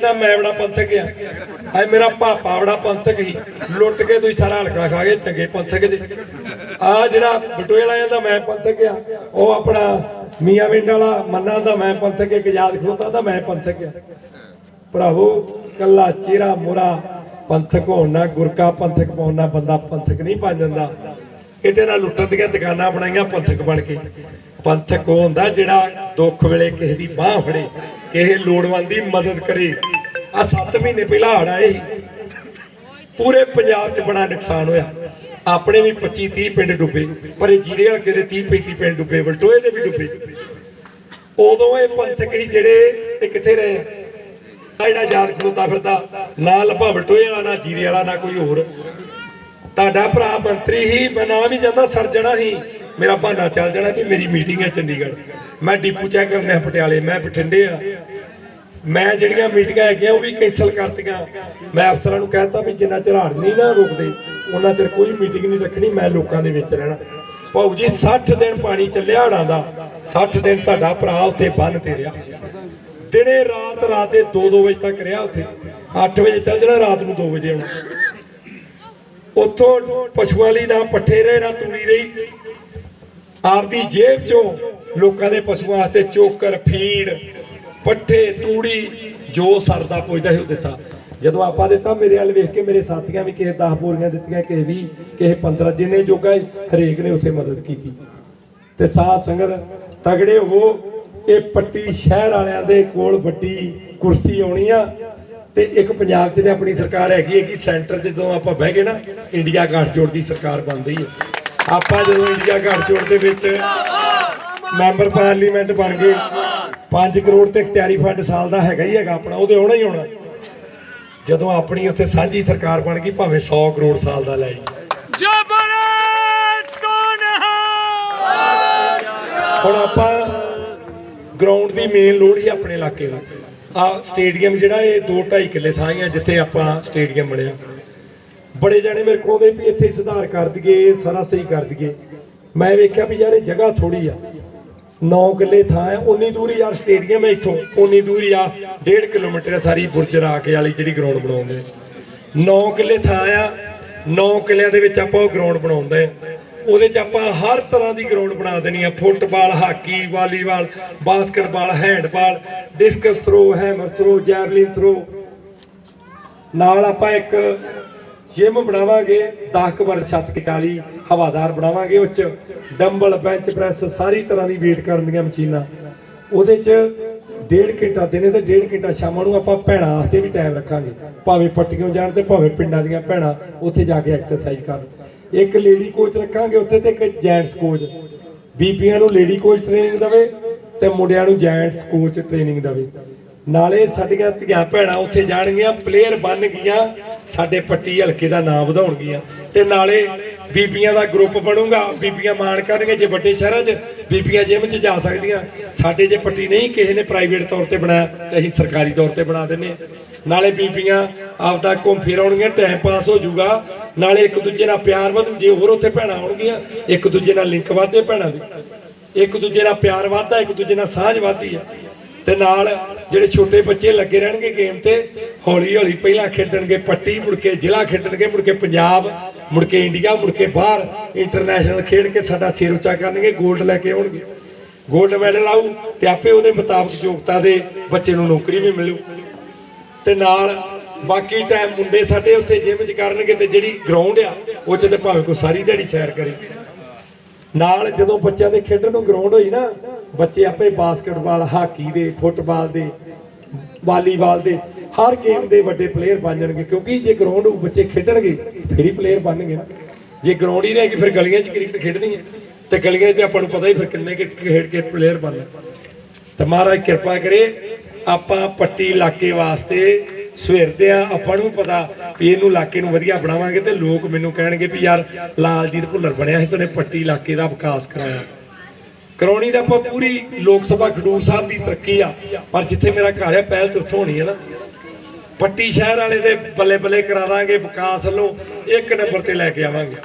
ਤਾਂ ਮੈਂ ਬੜਾ ਪੰਥਕ ਆ ਹਾਏ, ਮੇਰਾ ਪਾਪਾ ਬੜਾ ਪੰਥਕ ਸੀ। ਲੁੱਟ ਕੇ ਤੁਸੀਂ ਸਾਰਾ ਹਲਕਾ ਖਾ ਗਏ, ਚੰਗੇ ਪੰਥਕ ਦੇ ਆ ਜਿਹੜਾ ਬਟੋਏ ਵਾਲਾ ਦਾ ਮੈਂ ਪੰਥਕ ਆ ਉਹ ਆਪਣਾ ਮੀਆਂ ਵਿੰਡ ਵਾਲਾ ਮੰਨਾ ਦਾ ਮੈਂ ਪੰਥਕ ਇੱਕ ਯਾਦ ਖਲੋਤਾ ਦਾ ਮੈਂ ਪੰਥਕ ਆ ਭਰਾਵੋ, ਕੱਲਾ ਚਿਹਰਾ ਮੁਰਾ ਪੰਥਕ ਹੋਣਾ ਗੁਰਕਾ ਪੰਥਕ ਪਾਉਣਾ ਬੰਦਾ ਪੰਥਕ ਨਹੀਂ ਬਣ ਜਾਂਦਾ। ਇਹਦੇ ਨਾਲ ਲੁੱਟਣ ਦੀਆਂ ਦੁਕਾਨਾਂ ਬਣਾਈਆਂ ਪੰਥਕ ਬਣ ਕੇ। ਪੰਥਕ ਉਹ ਹੁੰਦਾ ਜਿਹੜਾ ਦੁੱਖ ਵੇਲੇ ਕਿਸੇ ਦੀ ਬਾਹ ਫੜੇ, ਕਿਸੇ ਲੋੜਵੰਦ ਦੀ ਮਦਦ ਕਰੇ। ਆ 7 ਮਹੀਨੇ ਪਹਿਲਾਂ ਹੜ ਆਏ ਪੂਰੇ ਪੰਜਾਬ 'ਚ ਬੜਾ ਨੁਕਸਾਨ ਹੋਇਆ। ਆਪਣੇ ਵੀ 25 30 ਪਿੰਡ ਡੁੱਬੇ, ਪਰ ਇਹ ਜੀਰੇ ਹਲਕੇ ਦੇ 30 35 ਪਿੰਡ ਡੁੱਬੇ, ਵਲਟੋਏ ਦੇ ਵੀ ਡੁੱਬੇ। ਉਦੋਂ ਇਹ ਪੰਥਕ ਸੀ ਜਿਹੜੇ ਇਹ ਕਿੱਥੇ ਰਹੇ ਜਿਹੜਾ ਯਾਦ ਖਲੋਤਾ ਫਿਰਦਾ, ਨਾ ਲੱਭਾ ਵਲਟੋਏ ਵਾਲਾ, ਨਾ ਜੀਰੇ ਵਾਲਾ, ਨਾ ਕੋਈ ਹੋਰ। ਤੁਹਾਡਾ ਭਰਾ ਮੰਤਰੀ ਹੀ, ਮੈਂ ਨਾ ਵੀ ਜਾਂਦਾ ਸਰਜਣਾ ਹੀ। ਮੇਰਾ ਬਹਾਨਾ ਚੱਲ ਜਾਣਾ ਵੀ ਮੇਰੀ ਮੀਟਿੰਗ ਹੈ ਚੰਡੀਗੜ੍ਹ। ਮੈਂ ਡਿਪੂ ਚੈੱਕ ਕਰਨੇ ਪਟਿਆਲੇ, ਮੈਂ ਬਠਿੰਡੇ ਆ। ਮੈਂ ਜਿਹੜੀਆਂ ਮੀਟਿੰਗਾਂ ਹੈਗੀਆਂ ਉਹ ਵੀ ਕੈਨਸਲ ਕਰਤੀਆਂ। ਮੈਂ ਅਫਸਰਾਂ ਨੂੰ ਕਹਿਤਾ ਵੀ ਜਿੰਨਾ ਚਿਰ ਹਾੜ ਨਹੀਂ ਨਾ ਰੁਕਦੇ, ਉਹਨਾਂ ਚਿਰ ਕੋਈ ਮੀਟਿੰਗ ਨਹੀਂ ਰੱਖਣੀ, ਮੈਂ ਲੋਕਾਂ ਦੇ ਵਿੱਚ ਰਹਿਣਾ। ਭਾਊ ਜੀ 60 ਦਿਨ ਪਾਣੀ ਚੱਲਿਆ ਹੜਾਂ ਦਾ। 60 ਦਿਨ ਤੁਹਾਡਾ ਭਰਾ ਉੱਥੇ ਬੰਨ ਤੇ ਰਿਹਾ। ਦਿਨੇ ਰਾਤ ਰਾਤ ਦੇ 2-2 ਵਜੇ ਤੱਕ ਰਿਹਾ ਉੱਥੇ। 8 ਵਜੇ ਚੱਲ ਜਾਣਾ, ਰਾਤ ਨੂੰ 2 ਵਜੇ ਆਉਣਾ। ਉੱਥੋਂ ਪਸ਼ੂਆਂ ਲਈ ਨਾ ਪੱਠੇ ਰਹੇ, ਨਾ ਤੂੜੀ ਰਹੀ। ਆਪਦੀ ਜੇਬ ਚੋਂ ਲੋਕਾਂ ਦੇ ਪਸ਼ੂਆਂ ਵਾਸਤੇ ਚੋਕਰ, ਫੀਡ, ਪੱਠੇ, ਤੂੜੀ, ਜੋ ਸਰਦਾ ਪੁੱਜਦਾ ਸੀ ਉਹ ਦਿੱਤਾ। ਜਦੋਂ ਆਪਾਂ ਦਿੱਤਾ, ਮੇਰੇ ਵੱਲ ਵੇਖ ਕੇ ਮੇਰੇ ਸਾਥੀਆਂ ਵੀ ਕਿਸੇ 10 ਬੋਰੀਆਂ ਦਿੱਤੀਆਂ, ਕਿਸੇ 20 ਕਿਸੇ 15 ਜਿੰਨੇ ਜੋਗਾ ਹਰੇਕ ਨੇ ਉੱਥੇ ਮਦਦ ਕੀਤੀ। ਤੇ ਸਾਧ ਸੰਗਤ, ਤਗੜੇ ਹੋਵੋ, ਇਹ ਪੱਟੀ ਸ਼ਹਿਰ ਵਾਲਿਆਂ ਦੇ ਕੋਲ ਵੱਡੀ ਕੁਰਸੀ ਆਉਣੀ ਆ, ਤੇ ਇੱਕ ਪੰਜਾਬ 'ਚ ਤੇ ਆਪਣੀ ਸਰਕਾਰ ਹੈਗੀ ਹੈ ਕਿ ਸੈਂਟਰ 'ਚ ਜਦੋਂ ਆਪਾਂ ਬਹਿ ਗਏ ਨਾ, ਇੰਡੀਆ ਗਠਜੋੜ ਦੀ ਸਰਕਾਰ ਬਣਦੀ ਹੈ। ਆਪਾਂ ਜਦੋਂ ਇੰਡੀਆ ਗੱਠਜੋੜ ਦੇ ਵਿੱਚ ਮੈਂਬਰ ਪਾਰਲੀਮੈਂਟ ਬਣ ਗਏ 5 ਕਰੋੜ ਤੇ ਇਖਤਿਆਰੀ ਫੰਡ ਸਾਲ ਦਾ ਹੈਗਾ ਹੀ ਹੈਗਾ ਆਪਣਾ ਉਹਦੇ ਆਉਣਾ ਹੀ ਆਉਣਾ। ਜਦੋਂ ਆਪਣੀ ਉੱਥੇ ਸਾਂਝੀ ਸਰਕਾਰ ਬਣ ਗਈ ਭਾਵੇਂ 100 ਕਰੋੜ ਸਾਲ ਦਾ ਲੈ ਜੀ। ਜੋ ਬੜਾ ਸੋਨਹਾ! ਹੁਣ ਆਪਾਂ ਗਰਾਊਂਡ ਦੀ ਮੇਨ ਲੋੜ ਹੀ ਆਪਣੇ ਇਲਾਕੇ ਦਾ ਆ ਸਟੇਡੀਅਮ ਜਿਹੜਾ ਇਹ 2.5 ਕਿੱਲੇ ਥਾਂ ਹੀ ਆ ਜਿੱਥੇ ਆਪਾਂ ਸਟੇਡੀਅਮ ਬਣਿਆ। ਬੜੇ ਜਾਣੇ ਮੇਰੇ ਕੋਲ ਆਉਂਦੇ ਵੀ ਇੱਥੇ ਸੁਧਾਰ ਕਰ ਦਈਏ, ਸਾਰਾ ਸਹੀ ਕਰ ਦਈਏ। ਮੈਂ ਵੇਖਿਆ ਵੀ ਯਾਰ ਇਹ ਜਗ੍ਹਾ ਥੋੜੀ ਆ। 9 ਕਿੱਲੇ ਥਾਂ ਆ ਉਨੀ ਦੂਰ ਯਾਰ ਸਟੇਡੀਅਮ ਹੈ ਇੱਥੋਂ ਉਨੀ ਦੂਰ ਆ 1.5 ਕਿਲੋਮੀਟਰ ਆ ਸਾਰੀ ਬੁਰਜਰਾ ਕੇ ਵਾਲੀ ਜਿਹੜੀ ਗਰਾਊਂਡ ਬਣਾਉਂਦੇ 9 ਕਿੱਲੇ ਥਾਂ ਆ 9 ਕਿੱਲਿਆਂ ਦੇ ਵਿੱਚ ਆਪਾਂ ਉਹ ਗਰਾਊਂਡ ਬਣਾਉਂਦੇ ਆ। ਉਹਦੇ 'ਚ ਆਪਾਂ ਹਰ ਤਰ੍ਹਾਂ ਦੀ ਗਰਾਊਂਡ ਬਣਾ ਦੇਣੀ ਆ, football, hockey, volleyball, basketball, handball discus throw hammer throw javelin throw ਨਾਲ ਆਪਾਂ ਇੱਕ ਜਿਮ ਬਣਾਵਾਂਗੇ 10 ਕਮਰ ਛੱਤ ਕਿਟਾਲੀ, ਹਵਾਦਾਰ ਬਣਾਵਾਂਗੇ ਉਹ ਡੰਬਲ ਬੈਂਚ ਪ੍ਰੈਸ ਸਾਰੀ ਤਰ੍ਹਾਂ ਦੀ ਵੇਟ ਕਰਨ ਦੀਆਂ ਮਸ਼ੀਨਾਂ। ਉਹਦੇ ਚ ਡੇਢ ਘੰਟਾ, ਦਿਨੇ ਤੇ ਡੇਢ ਘੰਟਾ ਸ਼ਾਮਾਂ ਨੂੰ ਆਪਾਂ ਭੈਣਾਂ ਵਾਸਤੇ ਵੀ ਟਾਈਮ ਰੱਖਾਂਗੇ। ਭਾਵੇਂ ਪੱਟੀਆਂ ਜਾਣ ਤੇ ਭਾਵੇਂ ਪਿੰਡਾਂ ਦੀਆਂ ਭੈਣਾਂ, ਉੱਥੇ ਜਾ ਕੇ ਐਕਸਰਸਾਈਜ਼ ਕਰਨ। ਇੱਕ ਲੇਡੀ ਕੋਚ ਰੱਖਾਂਗੇ, ਉੱਥੇ ਤੇ ਇੱਕ ਜੈਂਟਸ ਕੋਚ ਬੀਬੀਆਂ ਨੂੰ ਲੇਡੀ ਕੋਚ ਟ੍ਰੇਨਿੰਗ ਦੇਵੇ ਤੇ ਮੁੰਡਿਆਂ ਨੂੰ ਜੈਂਟਸ ਕੋਚ ਟ੍ਰੇਨਿੰਗ ਦੇਵੇ। ਨਾਲੇ ਸਾਡੀਆਂ ਧੀਆਂ ਭੈਣਾਂ ਉੱਥੇ ਜਾਣਗੀਆਂ ਪਲੇਅਰ ਬਣ ਗਈਆਂ, ਸਾਡੇ ਪੱਟੀ ਹਲਕੇ ਦਾ ਨਾਮ ਵਧਾਉਣਗੀਆਂ। ਤੇ ਨਾਲੇ ਬੀਬੀਆਂ ਦਾ ਗਰੁੱਪ ਬਣੂਗਾ, ਬੀਬੀਆਂ ਮਾਣ ਕਰਨਗੇ, ਜੇ ਵੱਡੇ ਸ਼ਹਿਰਾਂ 'ਚ ਬੀਬੀਆਂ ਜਿਮ 'ਚ ਜਾ ਸਕਦੀਆਂ। ਸਾਡੇ ਜੇ ਪੱਟੀ ਨਹੀਂ ਕਿਸੇ ਨੇ ਪ੍ਰਾਈਵੇਟ ਤੌਰ ਤੇ ਬਣਾਇਆ, ਤੇ ਅਸੀਂ ਸਰਕਾਰੀ ਤੌਰ ਤੇ ਬਣਾ ਦਿੰਨੇ ਹਾਂ। ਨਾਲੇ ਬੀਬੀਆਂ ਆਪਦਾ ਘੁੰਮ ਫਿਰ ਆਉਣਗੀਆਂ ਟਾਈਮ ਪਾਸ ਹੋ ਜਾਊਗਾ। ਨਾਲੇ ਇੱਕ ਦੂਜੇ ਨਾਲ ਪਿਆਰ ਵਧੂ, ਜੇ ਹੋਰ ਉੱਥੇ ਭੈਣਾਂ ਆਉਣਗੀਆਂ, ਇੱਕ ਦੂਜੇ ਨਾਲ ਲਿੰਕ ਵਧਦੇ ਭੈਣਾਂ ਦੇ। ਇੱਕ ਦੂਜੇ ਨਾਲ ਪਿਆਰ ਵੱਧਦਾ, ਇੱਕ ਦੂਜੇ ਨਾਲ ਸਾਂਝ ਵੱਧਦੀ ਹੈ। ਤੇ ਨਾਲ ਜਿਹੜੇ ਛੋਟੇ ਬੱਚੇ ਲੱਗੇ ਰਹਿਣਗੇ ਗੇਮ ਤੇ, ਹੌਲੀ ਹੌਲੀ ਪਹਿਲਾਂ ਖੇਡਣਗੇ ਪੱਟੀ ਮੁੜ ਕੇ ਜ਼ਿਲ੍ਹਾ ਖੇਡਣਗੇ, ਮੁੜ ਕੇ ਪੰਜਾਬ, ਮੁੜ ਕੇ ਇੰਡੀਆ ਮੁੜ ਕੇ ਬਾਹਰ ਇੰਟਰਨੈਸ਼ਨਲ ਖੇਡ ਕੇ ਸਾਡਾ ਸਿਰ ਉੱਚਾ ਕਰਨਗੇ 골ਡ ਲੈ ਕੇ ਆਉਣਗੇ। 골ਡ ਮੈਡਲ ਆਊ ਤੇ ਆਪੇ ਉਹਦੇ ਮੁਤਾਬਕ ਯੋਗਤਾ ਦੇ ਬੱਚੇ ਨੂੰ ਨੌਕਰੀ ਵੀ ਮਿਲੂ। ਤੇ ਨਾਲ ਬਾਕੀ ਟਾਈਮ ਮੁੰਡੇ ਸਾਡੇ ਉੱਥੇ ਜਿਮ ਚ ਕਰਨਗੇ ਤੇ ਜਿਹੜੀ ਗਰਾਊਂਡ ਆ, ਉਹ ਚ ਤੇ ਭਾਵੇਂ ਕੋਈ ਸਾਰੀ ਦਿਹਾੜੀ ਸੈਰ ਕਰੇ। ਨਾਲ ਜਦੋਂ ਬੱਚਿਆਂ ਦੇ ਖੇਡਣ ਨੂੰ ਗਰਾਊਂਡ ਹੋਈ ਨਾ, ਬੱਚੇ ਆਪੇ ਬਾਸਕਟਬਾਲ ਹਾਕੀ ਦੇ ਫੁੱਟਬਾਲ ਦੇ ਵਾਲੀਬਾਲ ਦੇ, ਹਰ ਗੇਮ ਦੇ ਵੱਡੇ ਪਲੇਅਰ ਬਣ ਜਾਣਗੇ, ਕਿਉਂਕਿ ਜੇ ਗਰਾਊਂਡ ਉਹ ਬੱਚੇ ਖੇਡਣਗੇ, ਫਿਰ ਹੀ ਪਲੇਅਰ ਬਣਨਗੇ ਨਾ। ਜੇ ਗਰਾਊਂਡ ਹੀ ਰਹੇਗੀ, ਫਿਰ ਗਲੀਆਂ 'ਚ ਕ੍ਰਿਕਟ ਖੇਡਣੀ ਹੈ। ਤੇ ਗਲੀਆਂ 'ਚ ਤੇ ਆਪਾਂ ਨੂੰ ਪਤਾ ਹੀ ਫਿਰ ਕਿੰਨੇ ਕਿ ਖੇਡ ਕੇ ਪਲੇਅਰ ਬਣਨਾ। ਤੇ ਮਹਾਰਾਜ ਕਿਰਪਾ ਕਰੇ, ਆਪਾਂ ਪੱਟੀ ਇਲਾਕੇ ਵਾਸਤੇ ਸਵੇਰ ਸਵੇਰਦੇ ਆ, ਆਪਾਂ ਨੂੰ ਪਤਾ ਵੀ ਇਹਨੂੰ ਇਲਾਕੇ ਨੂੰ ਵਧੀਆ ਬਣਾਵਾਂਗੇ ਤੇ ਲੋਕ ਮੈਨੂੰ ਕਹਿਣਗੇ ਵੀ ਯਾਰ ਲਾਲਜੀਤ ਭੁੱਲਰ ਬਣਿਆ ਸੀ, ਤੇ ਉਹਨੇ ਪੱਟੀ ਇਲਾਕੇ ਦਾ ਵਿਕਾਸ ਕਰਾਇਆ। ਕਰਾਉਣੀ ਤਾਂ ਆਪਾਂ ਪੂਰੀ ਲੋਕ ਸਭਾ ਖਡੂਰ ਸਾਹਿਬ ਦੀ ਤਰੱਕੀ ਆ, ਪਰ ਜਿੱਥੇ ਮੇਰਾ ਘਰ ਹੈ ਪਹਿਲ ਤੇ ਉੱਥੋਂ ਹੋਣੀ ਹੈ ਨਾ। ਪੱਟੀ ਸ਼ਹਿਰ ਵਾਲੇ ਦੇ ਬੱਲੇ ਬੱਲੇ ਕਰਾ ਦਾਂਗੇ ਵਿਕਾਸ ਵੱਲੋਂ, ਇੱਕ ਨੰਬਰ ਤੇ ਲੈ ਕੇ ਆਵਾਂਗੇ।